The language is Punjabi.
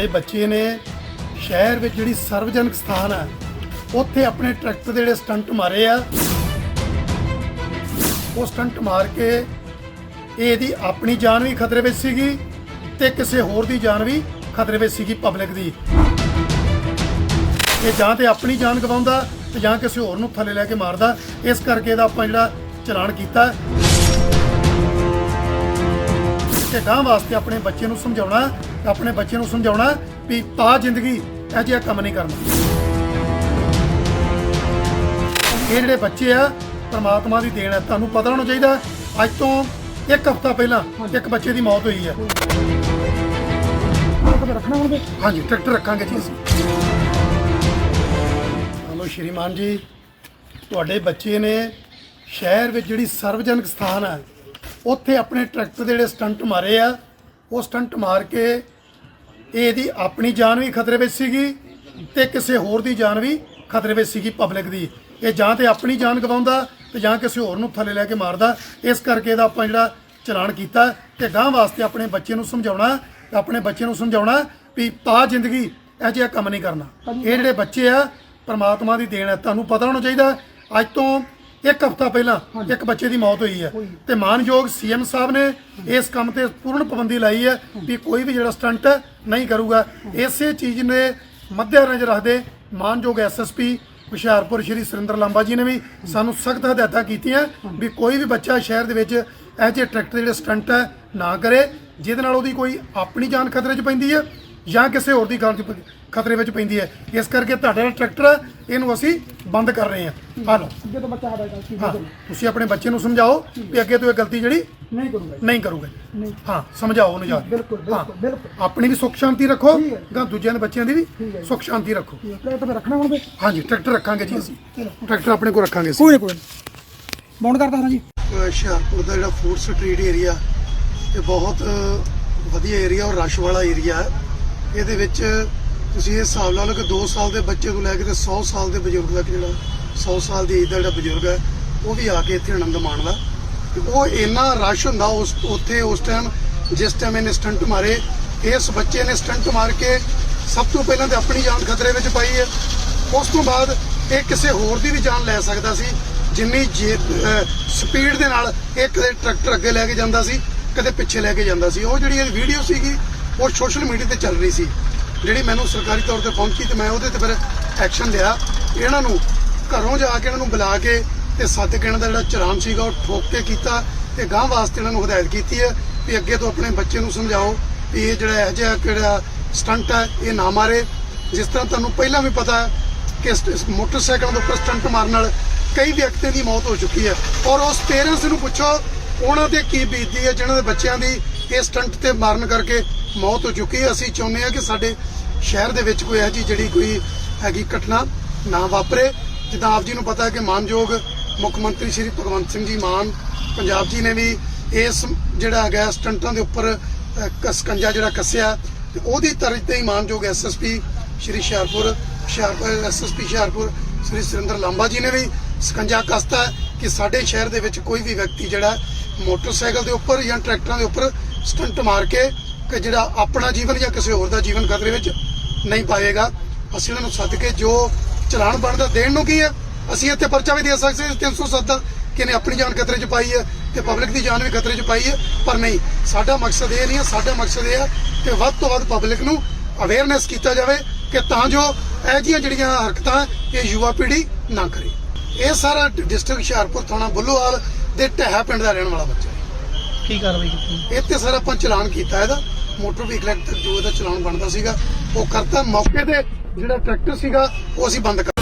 ਤੁਹਾਡੇ ਬੱਚੇ ਨੇ ਸ਼ਹਿਰ ਵਿੱਚ ਜਿਹੜੀ ਸਰਵਜਨਕ ਸਥਾਨ ਹੈ ਉੱਥੇ ਆਪਣੇ ਟਰੈਕਟਰ ਦੇ ਜਿਹੜੇ ਸਟੰਟ ਮਾਰੇ ਆ। ਉਹ ਸਟੰਟ ਮਾਰ ਕੇ ਇਹਦੀ ਆਪਣੀ ਜਾਨ ਵੀ ਖਤਰੇ ਵਿੱਚ ਸੀਗੀ ਤੇ ਕਿਸੇ ਹੋਰ ਦੀ ਜਾਨ ਵੀ ਖਤਰੇ ਵਿੱਚ ਸੀਗੀ ਪਬਲਿਕ ਦੀ। ਇਹ ਜਾਂ ਤੇ ਆਪਣੀ ਜਾਨ ਗਵਾਉਂਦਾ ਤੇ ਜਾਂ ਕਿਸੇ ਹੋਰ ਨੂੰ ਥੱਲੇ ਲੈ ਕੇ ਮਾਰਦਾ। ਇਸ ਕਰਕੇ ਇਹਦਾ ਆਪਾਂ ਜਿਹੜਾ ਚਲਾਨ ਕੀਤਾ। ਤੇ ਗਾਂ ਵਾਸਤੇ ਆਪਣੇ ਬੱਚੇ ਨੂੰ ਸਮਝਾਉਣਾ ਆਪਣੇ ਬੱਚੇ ਨੂੰ ਸਮਝਾਉਣਾ ਵੀ ਤਾ ਜ਼ਿੰਦਗੀ ਇਹ ਜਿਹਾ ਕੰਮ ਨਹੀਂ ਕਰਨਾ। ਇਹ ਜਿਹੜੇ ਬੱਚੇ ਆ, ਪਰਮਾਤਮਾ ਦੀ ਦੇਣ ਹੈ ਤੁਹਾਨੂੰ ਪਤਾ ਹੋਣਾ ਚਾਹੀਦਾ, ਅੱਜ ਤੋਂ ਇੱਕ ਹਫ਼ਤਾ ਪਹਿਲਾਂ ਇੱਕ ਬੱਚੇ ਦੀ ਮੌਤ ਹੋਈ ਹੈ ਰੱਖਣਾ ਹੁਣ ਹਾਂਜੀ, ਟਰੈਕਟਰ ਰੱਖਾਂਗੇ ਜੀ ਅਸੀਂ। ਹਲੋ ਸ਼੍ਰੀਮਾਨ ਜੀ, ਤੁਹਾਡੇ ਬੱਚੇ ਨੇ ਸ਼ਹਿਰ ਵਿੱਚ ਜਿਹੜੀ ਸਰਵਜਨਕ ਸਥਾਨ ਹੈ ਉੱਥੇ ਆਪਣੇ ਟਰੈਕਟਰ ਦੇ ਜਿਹੜੇ ਸਟੰਟ ਮਾਰੇ ਆ ਉਹ ਸਟੰਟ ਮਾਰ ਕੇ ਇਹਦੀ ਆਪਣੀ ਜਾਨ ਵੀ ਖਤਰੇ ਵਿੱਚ ਸੀਗੀ ਤੇ ਕਿਸੇ ਹੋਰ ਦੀ ਜਾਨ ਵੀ ਖਤਰੇ ਵਿੱਚ ਸੀਗੀ ਪਬਲਿਕ ਦੀ। ਇਹ ਜਾਂ ਤੇ ਆਪਣੀ ਜਾਨ ਗਵਾਉਂਦਾ ਤੇ ਜਾਂ ਕਿਸੇ ਹੋਰ ਨੂੰ ਥੱਲੇ ਲੈ ਕੇ ਮਾਰਦਾ। ਇਸ ਕਰਕੇ ਇਹਦਾ ਆਪਾਂ ਜਿਹੜਾ ਚਲਾਨ ਕੀਤਾ ਤੇ ਗਾਂ ਵਾਸਤੇ ਆਪਣੇ ਬੱਚੇ ਨੂੰ ਸਮਝਾਉਣਾ, ਆਪਣੇ ਬੱਚੇ ਨੂੰ ਸਮਝਾਉਣਾ ਵੀ ਤਾਂ ਜ਼ਿੰਦਗੀ, ਇਹ ਜਿਹਾ ਕੰਮ ਨਹੀਂ ਕਰਨਾ। ਇਹ ਜਿਹੜੇ ਬੱਚੇ ਆ, ਪਰਮਾਤਮਾ ਦੀ ਦੇਣ ਹੈ, ਤੁਹਾਨੂੰ ਪਤਾ ਹੋਣਾ ਚਾਹੀਦਾ। ਅੱਜ ਤੋਂ ਇੱਕ ਹਫ਼ਤਾ ਪਹਿਲਾਂ ਇੱਕ ਬੱਚੇ ਦੀ ਮੌਤ ਹੋਈ ਹੈ। ਤੇ ਮਾਨਯੋਗ ਸੀਐਮ ਸਾਹਿਬ ਨੇ ਇਸ ਕੰਮ ਤੇ ਪੂਰਨ ਪਾਬੰਦੀ ਲਾਈ ਹੈ ਵੀ ਕੋਈ ਵੀ ਜਿਹੜਾ ਸਟੰਟ ਨਹੀਂ ਕਰੂਗਾ। ਇਸੇ ਚੀਜ਼ ਨੇ ਮੱਦੇ ਨਜ਼ਰ ਰੱਖਦੇ ਮਾਨਯੋਗ ਐਸਐਸਪੀ ਹੁਸ਼ਿਆਰਪੁਰ ਸ਼੍ਰੀ ਸੁਰਿੰਦਰ ਲਾਂਬਾ ਜੀ ਨੇ ਵੀ ਸਾਨੂੰ ਸਖਤ ਹਦਾਇਤਾਂ ਕੀਤੀਆਂ ਵੀ ਕੋਈ ਵੀ ਬੱਚਾ ਸ਼ਹਿਰ ਦੇ ਵਿੱਚ ਇਹ ਜਿਹੇ ਟਰੈਕਟਰ ਜਿਹੜੇ ਸਟੰਟ ਹੈ ਨਾ ਕਰੇ ਜਿਹਦੇ ਨਾਲ ਉਹਦੀ ਕੋਈ ਆਪਣੀ ਜਾਨ ਖਤਰੇ 'ਚ ਪੈਂਦੀ ਹੈ। ਜਾਂ ਕਿਸੇ ਹੋਰ ਦੀ ਜਾਨ 'ਚ ਖਤਰੇ ਵਿੱਚ ਪੈਂਦੀ ਹੈ। ਇਸ ਕਰਕੇ ਤੁਹਾਡਾ ਜਿਹੜਾ ਟਰੈਕਟਰ ਹੈ ਇਹਨੂੰ ਅਸੀਂ ਬੰਦ ਕਰ ਰਹੇ ਹਾਂ। ਹਾਂ ਲਓ। ਜਦੋਂ ਬੱਚਾ ਸਾਡਾ ਗਲਤੀ ਹਾਂ। ਤੁਸੀਂ ਆਪਣੇ ਬੱਚੇ ਨੂੰ ਸਮਝਾਓ ਵੀ ਅੱਗੇ ਤੋਂ ਇਹ ਗਲਤੀ ਜਿਹੜੀ ਨਹੀਂ ਕਰੂੰਗਾ ਨਹੀਂ ਕਰੂਗੇ। ਨਹੀਂ। ਹਾਂ ਸਮਝਾਓ ਉਹਨੂੰ ਜਾ ਕੇ। ਬਿਲਕੁਲ ਹਾਂ ਬਿਲਕੁਲ ਆਪਣੀ ਵੀ ਸੁੱਖ ਸ਼ਾਂਤੀ ਰੱਖੋ ਠੀਕ ਹੈ। ਗਾਂ ਦੂਜਿਆਂ ਦੇ ਬੱਚਿਆਂ ਦੀ ਵੀ ਠੀਕ ਹੈ ਜੀ। ਸੁੱਖ ਸ਼ਾਂਤੀ ਰੱਖੋ। ਟਰੈਕਟਰ ਤੇ ਰੱਖਣਾ ਹੁਣ ਵੀ ਹਾਂਜੀ ਟਰੈਕਟਰ ਰੱਖਾਂਗੇ ਜੀ ਅਸੀਂ। ਟਰੈਕਟਰ ਆਪਣੇ ਕੋਲ ਰੱਖਾਂਗੇ ਅਸੀਂ। ਕੋਈ ਕੋਈ ਬੌਂਡ ਕਰਦਾ ਹਾਂ ਜੀ। ਹੁਸ਼ਿਆਰਪੁਰ ਦਾ ਜਿਹੜਾ ਫੂਡ ਸਟਰੀਟ ਏਰੀਆ ਇਹ ਬਹੁਤ ਵਧੀਆ ਏਰੀਆ ਔਰ ਰਸ਼ ਵਾਲਾ ਏਰੀਆ ਹੈ। ਇਹਦੇ ਵਿੱਚ ਤੁਸੀਂ ਇਹ ਹਿਸਾਬ ਲਾ ਲਓ ਕਿ 2 ਸਾਲ ਦੇ ਬੱਚੇ ਤੋਂ ਲੈ ਕੇ ਤੇ 100 ਸਾਲ ਦੇ ਬਜ਼ੁਰਗ ਤੱਕ ਜਿਹੜਾ 100 ਸਾਲ ਦੀ ਏਜ ਦਾ ਜਿਹੜਾ ਬਜ਼ੁਰਗ ਹੈ, ਉਹ ਵੀ ਆ ਕੇ ਇੱਥੇ ਆਨੰਦ ਮਾਣਦਾ ਤੇ ਉਹ ਇੰਨਾ ਰਸ਼ ਹੁੰਦਾ ਉਸ, ਉੱਥੇ ਉਸ ਟਾਈਮ ਜਿਸ ਟਾਈਮ ਇਹਨੇ ਸਟੰਟ ਮਾਰੇ, ਇਸ ਬੱਚੇ ਨੇ ਸਟੰਟ ਮਾਰ ਕੇ ਸਭ ਤੋਂ ਪਹਿਲਾਂ ਤੇ ਆਪਣੀ ਜਾਨ ਖਤਰੇ ਵਿੱਚ ਪਾਈ ਹੈ। ਉਸ ਤੋਂ ਬਾਅਦ ਇਹ ਕਿਸੇ ਹੋਰ ਦੀ ਵੀ ਜਾਨ ਲੈ ਸਕਦਾ ਸੀ, ਜਿੰਨੀ ਸਪੀਡ ਦੇ ਨਾਲ ਇਹ ਕਦੇ ਟਰੈਕਟਰ ਅੱਗੇ ਲੈ ਕੇ ਜਾਂਦਾ ਸੀ, ਕਦੇ ਪਿੱਛੇ ਲੈ ਕੇ ਜਾਂਦਾ ਸੀ। ਉਹ ਜਿਹੜੀ ਇਹ ਵੀਡੀਓ ਸੀਗੀ ਉਹ ਸੋਸ਼ਲ ਮੀਡੀਆ ਤੇ ਚੱਲ ਰਹੀ ਸੀ। ਜਿਹੜੀ ਮੈਨੂੰ ਸਰਕਾਰੀ ਤੌਰ ਤੇ ਪਹੁੰਚੀ ਤੇ ਮੈਂ ਉਹਦੇ ਤੇ ਫਿਰ ਐਕਸ਼ਨ ਲਿਆ। ਇਹਨਾਂ ਨੂੰ ਘਰੋਂ ਜਾ ਕੇ ਇਹਨਾਂ ਨੂੰ ਬੁਲਾ ਕੇ ਤੇ ਸੱਦ ਕੇ ਇਹਨਾਂ ਦਾ ਜਿਹੜਾ ਚਲਾਨ ਸੀਗਾ ਉਹ ਠੋਕ ਕੇ ਕੀਤਾ ਤੇ ਗਾਂ ਵਾਸਤੇ ਇਹਨਾਂ ਨੂੰ ਹਦਾਇਤ ਕੀਤੀ ਹੈ ਵੀ ਅੱਗੇ ਤੋਂ ਆਪਣੇ ਬੱਚੇ ਨੂੰ ਸਮਝਾਓ ਵੀ ਇਹ ਜਿਹੜਾ ਇਹ ਜਿਹਾ ਕਿਹੜਾ ਸਟੰਟ ਹੈ, ਇਹ ਨਾ ਮਾਰੇ। ਜਿਸ ਤਰ੍ਹਾਂ ਤੁਹਾਨੂੰ ਪਹਿਲਾਂ ਵੀ ਪਤਾ ਹੈ ਕਿ ਮੋਟਰਸਾਈਕਲਾਂ ਦੇ ਉੱਪਰ ਸਟੰਟ ਮਾਰਨ ਨਾਲ ਕਈ ਵਿਅਕਤੀਆਂ ਦੀ ਮੌਤ ਹੋ ਚੁੱਕੀ ਹੈ। ਔਰ ਉਸ ਪੇਰੈਂਟਸ ਨੂੰ ਪੁੱਛੋ, ਉਹਨਾਂ ਤੇ ਕੀ ਬੀਤਦੀ ਹੈ, ਜਿਹਨਾਂ ਦੇ ਬੱਚਿਆਂ ਦੀ ਇਹ ਸਟੰਟ ਤੇ ਮਾਰਨ ਕਰਕੇ ਮੌਤ ਹੋ ਚੁੱਕੀ ਹੈ। ਅਸੀਂ ਚਾਹੁੰਦੇ ਹਾਂ ਕਿ ਸਾਡੇ ਸ਼ਹਿਰ ਦੇ ਵਿੱਚ ਕੋਈ ਇਹੋ ਜਿਹੀ ਜਿਹੜੀ ਕੋਈ ਹੈਗੀ ਘਟਨਾ ਨਾ ਵਾਪਰੇ। ਜਿੱਦਾਂ ਆਪ ਜੀ ਨੂੰ ਪਤਾ ਹੈ ਕਿ ਮਾਨਯੋਗ ਮੁੱਖ ਮੰਤਰੀ ਸ਼੍ਰੀ ਭਗਵੰਤ ਸਿੰਘ ਜੀ ਮਾਨ ਪੰਜਾਬ ਜੀ ਨੇ ਵੀ ਇਸ ਜਿਹੜਾ ਹੈਗਾ ਸਟੰਟਾਂ ਦੇ ਉੱਪਰ ਅਹ, ਕ- ਸਕੰਜਾ ਜਿਹੜਾ ਕੱਸਿਆ। ਤੇ ਉਹਦੀ ਤਰਜ ਤੇ ਹੀ ਮਾਨਯੋਗ ਐਸਐਸਪੀ ਸ਼੍ਰੀ ਹੁਸ਼ਿਆਰਪੁਰ ਹੁਸ਼ਿਆਰਪੁਰ ਐਸਐਸਪੀ ਹੁਸ਼ਿਆਰਪੁਰ ਸ਼੍ਰੀ ਸੁਰਿੰਦਰ ਲਾਂਬਾ ਜੀ ਨੇ ਵੀ ਸਕੰਜਾ ਕੱਸਤਾ ਕਿ ਸਾਡੇ ਸ਼ਹਿਰ ਦੇ ਵਿੱਚ ਕੋਈ ਵੀ ਵਿਅਕਤੀ ਜਿਹੜਾ ਮੋਟਰਸਾਈਕਲ ਦੇ ਉੱਪਰ ਜਾਂ ਟਰੈਕਟਰਾਂ ਦੇ ਉੱਪਰ ਸਟੰਟ ਮਾਰ ਕੇ ਕਿ ਜਿਹੜਾ ਆਪਣਾ ਜੀਵਨ ਜਾਂ ਕਿਸੇ ਹੋਰ ਦਾ ਜੀਵਨ ਖਤਰੇ ਵਿੱਚ ਨਹੀਂ ਪਾਏਗਾ। ਅਸੀਂ ਉਹਨਾਂ ਨੂੰ ਸੱਦ ਕੇ ਜੋ ਚਲਾਨ ਬਣਦਾ ਦੇਣ ਨੂੰ ਕੀ ਹੈ? ਅਸੀਂ ਇੱਥੇ ਪਰਚਾ ਵੀ ਦੇ ਸਕਦੇ ਸੀ 307 ਦਾ, ਕਿ ਇਹਨੇ ਆਪਣੀ ਜਾਨ ਖਤਰੇ 'ਚ ਪਾਈ ਹੈ ਤੇ ਪਬਲਿਕ ਦੀ ਜਾਨ ਵੀ ਖਤਰੇ 'ਚ ਪਾਈ ਹੈ। ਪਰ ਨਹੀਂ, ਸਾਡਾ ਮਕਸਦ ਇਹ ਨਹੀਂ ਹੈ, ਸਾਡਾ ਮਕਸਦ ਇਹ ਹੈ ਕਿ ਵੱਧ ਤੋਂ ਵੱਧ ਪਬਲਿਕ ਨੂੰ ਅਵੇਅਰਨੈਸ ਕੀਤਾ ਜਾਵੇ ਕਿ ਤਾਂ ਜੋ ਇਹ ਜਿਹੀਆਂ ਜਿਹੜੀਆਂ ਹਰਕਤਾਂ ਇਹ ਯੁਵਾ ਪੀੜ੍ਹੀ ਨਾ ਕਰੇ। ਇਹ ਸਾਰਾ ਡਿਸਟ੍ਰਿਕਟ ਹੁਸ਼ਿਆਰਪੁਰ ਥਾਣਾ ਬੁੱਲੋਵਾਲ ਦੇ ਢਹਿਆ ਪਿੰਡ ਦਾ ਰਹਿਣ ਵਾਲਾ ਬੱਚਾ ਕੀ ਕਾਰਵਾਈ ਕੀਤੀ? ਤੇ ਸਰ ਆਪਾਂ ਚਲਾਨ ਕੀਤਾ ਇਹਦਾ। ਮੋਟਰ ਵਹੀਕਲ ਐਕਟ ਜੋ ਇਹਦਾ ਚਲਾਨ ਬਣਦਾ ਸੀਗਾ, ਉਹ ਕਰਤਾ। ਮੌਕੇ ਤੇ ਜਿਹੜਾ ਟਰੈਕਟਰ ਸੀਗਾ, ਉਹ ਅਸੀਂ ਬੰਦ ਕਰ